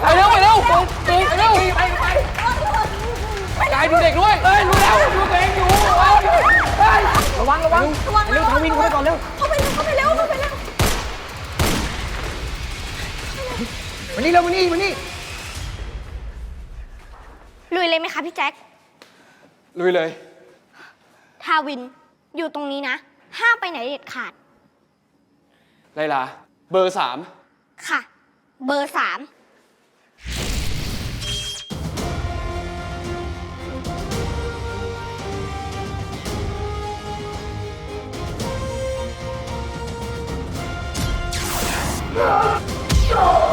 ไปเร็วไปเร็วไปเร็วไปไปกายดูเด็กด้วยเฮ้ยรู้แล้วดูตัวเองอยู่เฮ้ยระวังระวังระวังเร็วทางวินเข้าไปก่อนเร็วเข้าไปเร็วเข้าไปเร็วเข้าไปเร็วมานี่เร็วมานี่มานี่ลุยเลยไหมคะพี่แจ็คลุยเลย ทาวินอยู่ตรงนี้นะ ห้ามไปไหนเด็ดขาดไลลาเบอร์สามค่ะ เบอร์สาม Yeah! Oh.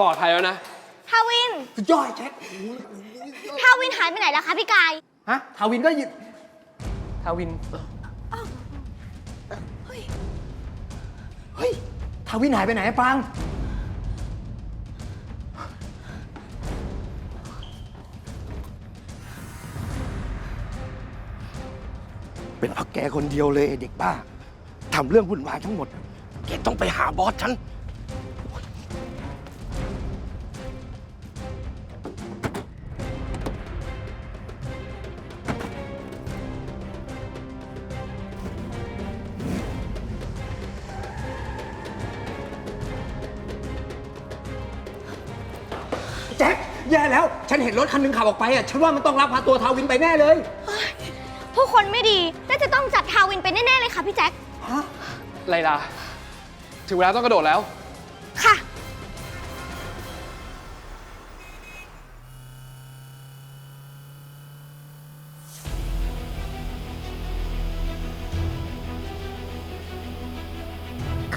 ปลอดภัยแล้วนะ ทาวินสุดยอดแจ็คทาวินหายไปไหนแล้วคะพี่กาย ฮะ ทาวินก็หยุดทาวิน เฮ้ย ทาวินหายไปไหนปังเป็นเพราะแกคนเดียวเลยไอ้เด็กบ้าทำเรื่องวุ่นวายทั้งหมด แกต้องไปหาบอสฉัน แย่แล้ว ฉันเห็นรถคันหนึงขับออกไปอะ ฉันว่ามันต้องรับพาตัวทาวินไปแน่เลย ผู้คนไม่ดีน่าจะต้องจับทาวินไปแน่ ๆ เลยค่ะพี่แจ็คฮะไลลา ถึงเวลาต้องกระโดดแล้ว ค่ะ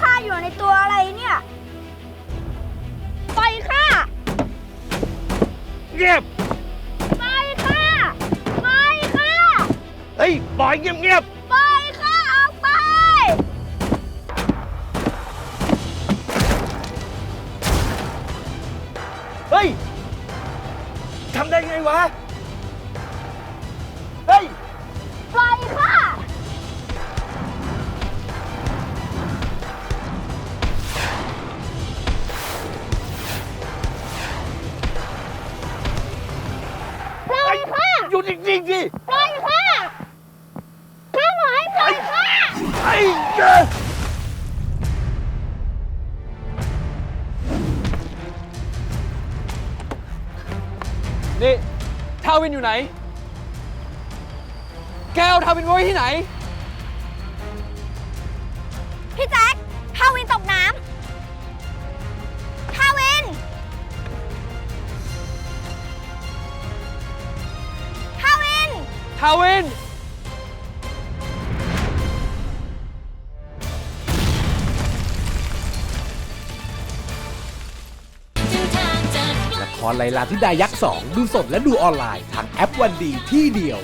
ข้าอยู่ในตัวอะไรเนี่ย งียบไปค่ะ ไปค่ะเฮ้ยปล่อยเงียบเงียบไปค่ะออกไปเฮ้ยทำได้ไงวะ จริงสิไปค่ะข้าหมายไปค่ะไอ้เจ้านี่ทาวินอยู่ไหน แก้วทาวินไว้ที่ไหนาวิน ละครไลลาที่ดายักษ์ 2 ดูสดและดูออนไลน์ทางแอปวันดีที่เดียว